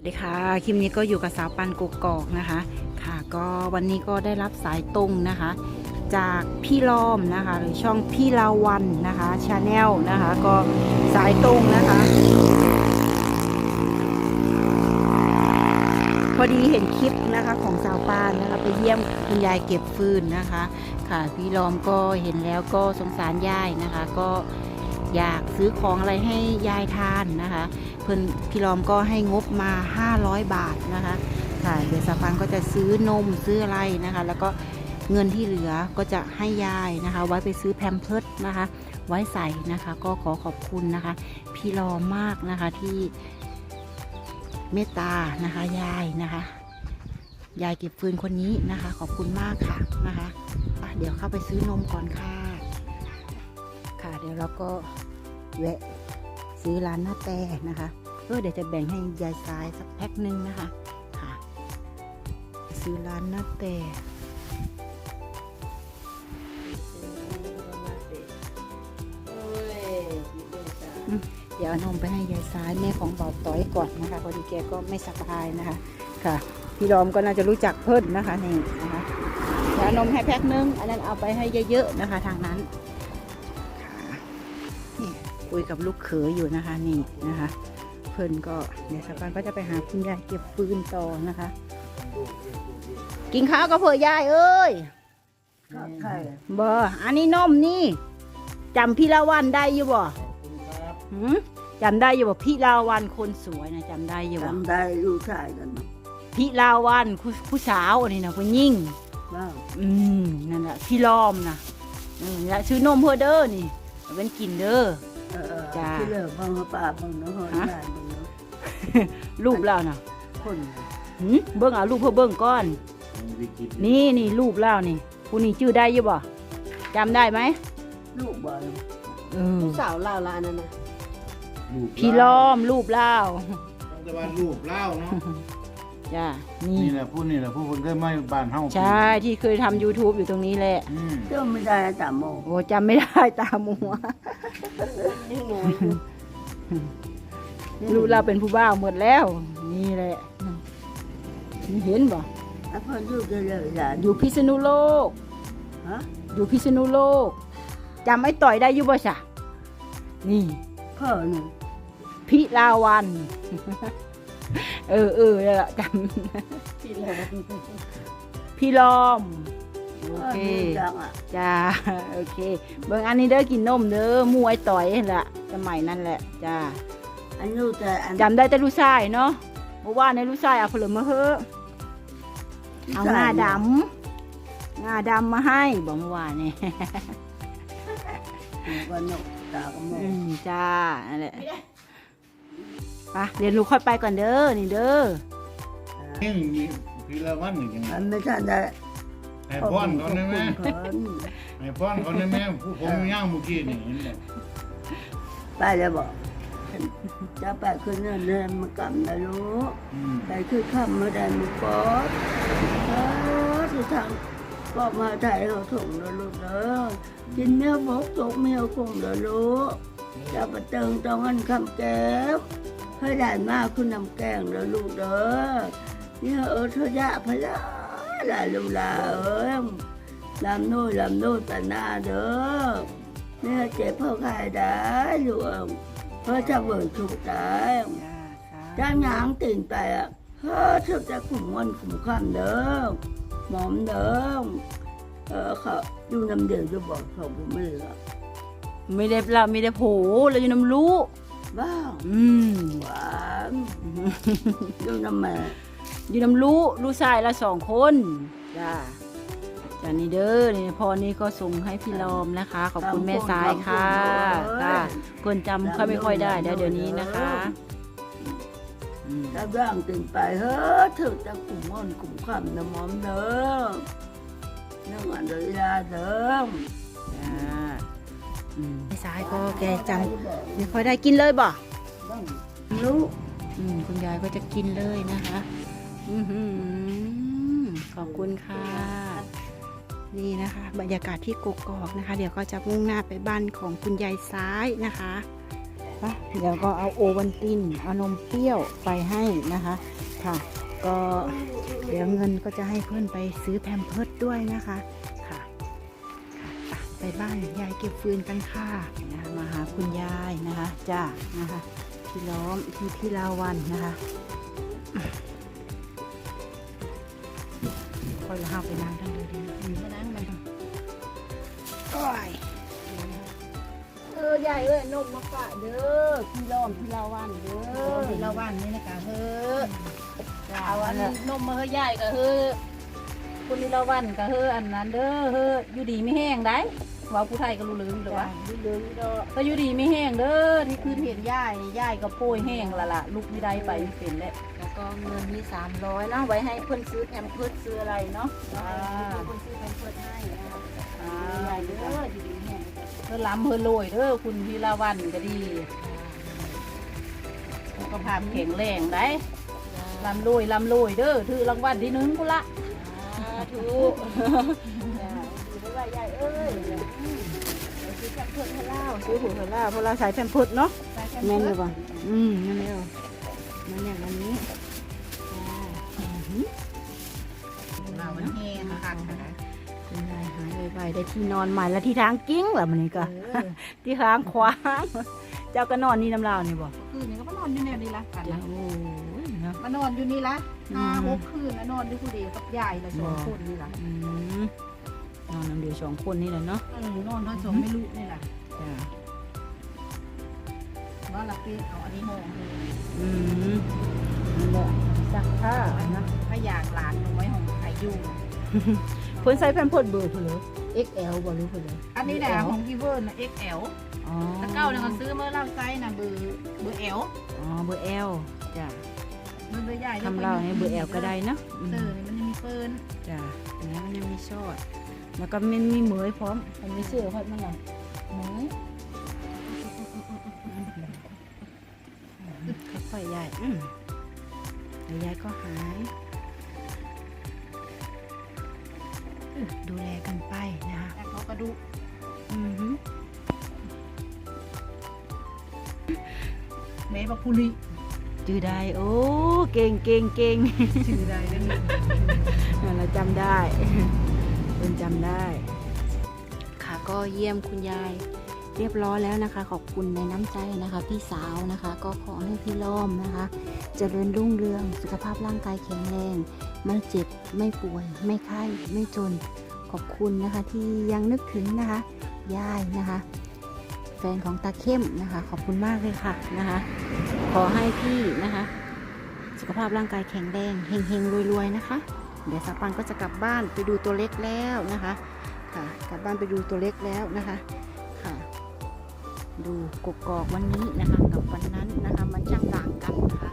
สวัสดีค่ะ คลิปนี้ก็อยู่กับสาวปันกกอกนะคะ ค่ะ ก็วันนี้ก็ได้รับสายตรงนะคะ จากพี่ล้อมนะคะ หรือช่องพี่ลาวันนะคะชาแนลนะคะ ก็สายตรงนะคะ พอดีเห็นคลิปนะคะของสาวปานนะคะไปเยี่ยมคุณยายเก็บฟืนนะคะ ค่ะพี่ล้อมก็เห็นแล้วก็สงสารยายนะคะ ก็อยากซื้อของอะไรให้ยายทานนะคะ พื่อนพี่ลอมก็ให้งบมา 500 บาทนะคะค่ะเดี๋ยวสาพันก็จะซื้อนมซื้ออะไรนะคะ แล้วก็เงินที่เหลือก็จะให้ยายนะคะ ไว้ไปซื้อแพมเพิร์ดนะคะ ไว้ใส่นะคะ ก็ขอขอบคุณนะคะ พี่ลอมมากนะคะที่เมตตานะคะยายนะคะ ยายเก็บฟืนคนนี้นะคะ ขอบคุณมากค่ะนะคะะเดี๋ยวเข้าไปซื้อนมก่อนค่ะค่ะ เดี๋ยวเราก็แวะซื้อร้านหน้าแต่นะคะ เออเดี๋ยวจะแบ่งให้ยายซ้ายสักแพ็คหนึ่งนะคะค่ะซื้อร้านนาแต่อืมเดี๋ยวนมไปให้ยายซ้ายแม่ของเบาต้อยก่อนนะคะพอดีแกก็ไม่สบายนะคะ ค่ะ พี่รอมก็น่าจะรู้จักเพิ่นนะคะนี่นะคะเดี๋ยวนมให้แพ็คนึง อันนั้นเอาไปให้เยอะๆนะคะ ทางนั้นค่ะนี่คุยกับลูกเขยอยู่นะคะนี่นะคะ พิ่นก็เดี๋ยวสักวันก็จะไปหาคุณยายเก็บฟืนต่อนะคะ กินข้าวกับเผื่อยายเอ้ยใช่บ่อันนี้นมนี่จำพี่ลาวันได้อยู่บ่หืมจำได้อยู่บ่พี่ลาวันคนสวยนะจำได้อยู่บ่จำได้ลูกชายกันพี่ลาวันผู้ผู้สาวอันนี้นะผู้ยิ่งบ้างอืมนั่นแหละพี่ล้อมนะอืมแล้วซื้อนมเพื่อเด้อนี่เอาเป็นกินเด้อเออจ้าที่เหลือฟังป้าฟังน้องหอนฮะได้ฟังน้อง รูปแล้วนะคนหืมเบิ้งเอารูปเพื่อเบิ้งก้อนนี่นี่รูปแล้วนี่ผู้นี้ชื่อได้อยี่บ่จำได้ไหมลูกบ่อยเออสาวลาวลานั่นนะพี่ล้อมรูปแล้วแต่ว่ารูปเล่าเนาะจ้านี่นี่แหละผู้นี่แหละผู้คนเคยมาบ้านเฮาใช่ที่เคยทำ YouTube อยู่ตรงนี้แหละอืมเจ้าไม่ได้ตามโมโอ้จำไม่ได้ตามัวยังน้อยอยู่ รูปเราเป็นผู้บ้าวหมดแล้ว นี่แหละนี่เห็นบ่อะเพ่ออยู่กันเลยหลานอยู่พิษณุโลกฮะอยู่พิษณุโลกจำไอ้ต่อยได้อยู่บ่จ๊ะนี่พ่อหนึ่งพิลาวัน เออเออนั่นแหละจพี่ลาวำพี่ล้อมโอพ่อเคหนึ่งจังอะจ้าโอเค เบิ่งอันนี้เด้อกินนมเด้อหมูไอ้ต่อยนั่นแหละสมัยนั้นแหละจ้า อันนู้นแต่อันจำได้แต่ลูกชายเนาะเพราะว่าในลูกชายเอาผลมาเฮ้อะเอางาดำงาดำมาให้บอกเมื่อวานนี่ก็นกตาก็โมอืมจ้านั่นแหละไปเดี๋ยวลูกค่อยไปก่อนเด้อนี่เด้อเฮงมีพี่ละวันนี่ยังไงมันไม่ทันได้ให้พรเขาได้ไหมคนให้พรเขาได้ไหมผู้ผมย่างเมื่อกี้นี่เห็นบ่ไปแล้วบอก จะไปคืนนั้นเลยมากำนะลูกอืมไปคือข้ามมาได้มือปอดปอดที่ทางก็มาถ่ายเขาถุงแล้วลูกเด้อกินเมียวบกตกเมียวคงเด้อลูกจะไปเติงตรงอันคำแก้วให้ได้มากคุณนำแกงเด้อลูกเด้อเนี่ยเออเธอยะพะละลาลูลาเอ้ยลำโน่นลำโน่นแต่หน้าเด้อเนี่ยเจ็บเพื่อใครได้ลูกเอ้ย เพื่อจะเบิกถูกได้จ้างหยางตื่นไปอะเฮ้อเธอจะขุมวันขุมข้ามเด้อหมอมเด้อเออเขาอยู่น้ำเดือดจะบอกเขาผมไม่เหลือไม่ได้เราไม่ได้โผเราอยู่น้ำรู้บ้าอืมหวานอยู่น้ำแม่อยู่น้ำรู้รู้ชายละสองคนจ้า จ้านี่เด้อนี่พอนี่ก็ส่งให้พี่ลอมนะคะ ขอบคุณแม่สายค่ะค่ะคนจำค่อยไม่ค่อยได้เดี๋ยวเดี๋ยวนี้นะคะอืมจ้างย่างตื่นไปเฮ้อเธอจะขุมวันขุมข้ามนะหมอมเด้อนั่งอันเดียวเด้อจ้าอืมแม่สายก็แกจำไม่ค่อยได้กินเลยบ่ลูกอืมคุณยายก็จะกินเลยนะคะอือหือขอบคุณค่ะ นี่นะคะ บรรยากาศที่กกอกนะคะ เดี๋ยวก็จะมุ่งหน้าไปบ้านของคุณยายซ้ายนะคะไปเดี๋ยวก็เอาโอวันตินเอานมเปรี้ยวไปให้นะคะค่ะ ก็เดี๋ยวเงินก็จะให้เพื่อนไปซื้อแพมเพิร์ดด้วยนะคะค่ะค่ะไปบ้านยายเก็บฟืนกันค่ะนะมาหาคุณยายนะคะจ้านะคะพี่ล้อมพี่พี่ลาวันนะคะคอยละห้าไปนั่งทั้ง เออยายเอ้ยนมมาฝากเด้อพี่ล้อมพี่ลาวันเด้อพี่ละวันนี่นะกะเฮ้อจ้าเอาอันนั้นนมมาเฮ้ยใหญ่กะเฮ้อคุณนี่ละวันกะเฮ้ออันนั้นเด้อเฮ้ออยู่ดีไม่แห้งได้เว่าผู้ไทยก็รู้ลืมหรือวะดูเดินก็ก็อยู่ดีไม่แห้งเด้อที่คืนเห็นย่ายย่ายก็โป้ยแห้งละละลูกไม่ได้ไปเป็นแล้วแล้วก็เงินมีสามร้อยเนาะไว้ให้เพื่อนซื้อแพมเพิร์ดซื้ออะไรเนาะอ่าเพื่อนซื้อแพมเพิร์ดให้นะคะอ่าใหญ่เด้ออยู่ดีแห้ง เพื่อล้ำเพื่อโรยเด้อคุณพี่ละวันก็ดีสุขภาพแข็งแรงได้ลำรวยลำรวยเด้อถือรางวัลที่หนึ่งกุละถูกจ้าอยู่ได้ว่าใหญ่เอ้ยเดี๋ยวซื้อแพมเพิร์ดให้เล่าซื้อหูให้เล่าเพราะเราใส่แพมเพิร์ดเนาะแม่นเลยป่ะอืมนั่นเองมันอย่างอันนี้จ้าอือหือเรามันแห้งคักนะ คุณยายหายไวๆได้ที่นอนใหม่และที่ทางกิ้งเหรอมันนี่ก็เออที่ทางขวางเจ้าก็นอนนี่น้ำลาวนี่บ่คืนนี้ก็มานอนอยู่แนวนี้ละกันจ้านะโอ้ยเนาะมานอนอยู่นี่ละอืมห้าหกคืนแล้วนอนด้วยผู้เดียวกับยายละสองคนนี่ละอืมนอนน้ำเดียวสองคนนี่แหละเนาะเออนอนทั้งสองไม่รู้นี่ละจ้าว่าละปีเอาอันนี้ห้องเลยอืมนั่นแหละซักผ้านะถ้าอยากหลานเอาไว้ห้องอายุ เพิ่นใส่แพมเพิร์ดเบอร์เพิ่นเลย XL บ่รู้เพิ่นเลยอันนี้นะของพี่เวิร์นนะ XL อ๋อตะเก้าเนี่ยเขาซื้อเมื่อเล่าไซส์นะเบอร์เบอร์ L อ๋อเบอร์ L จ้าเบอร์เบอร์ใหญ่ทำเราเนี่ยเบอร์ L ก็ได้เนาะอืมเออมันยังมีเฟิร์นจ้าอันนี้มันยังมีชอดแล้วก็มันมีเหมยพร้อมมันมีเสื้อพร้อมมันเหรอเหมยค่อยๆยายอืมแล้วยายก็หาย ดูแลกันไปนะคะแต่เขากระดูกอือหือแม่บักพุลิจือได้โอ้ เก่งเก่งเก่งชื่อใดนั่นเองเราจำได้เป็นจำได้ ค่ะก็เยี่ยมคุณยายเรียบร้อยแล้วนะคะ ขอบคุณในน้ำใจนะคะ พี่สาวนะคะ ก็ขอให้พี่ล้อมนะคะ เจริญรุ่งเรืองสุขภาพร่างกายแข็งแรง ไม่เจ็บ ไม่ป่วย ไม่ไข้ไม่จน ขอบคุณนะคะที่ยังนึกถึงนะคะยายนะคะ แฟนของตาเข้มนะคะ ขอบคุณมากเลยค่ะนะคะ ขอให้พี่นะคะ สุขภาพร่างกายแข็งแรงเฮงๆรวยๆนะคะ เดี๋ยวสักปันก็จะกลับบ้านไปดูตัวเล็กแล้วนะคะค่ะ กลับบ้านไปดูตัวเล็กแล้วนะคะค่ะ ดูกกอกวันนี้นะคะ กับวันนั้นนะคะ มันช่างต่างกันนะคะ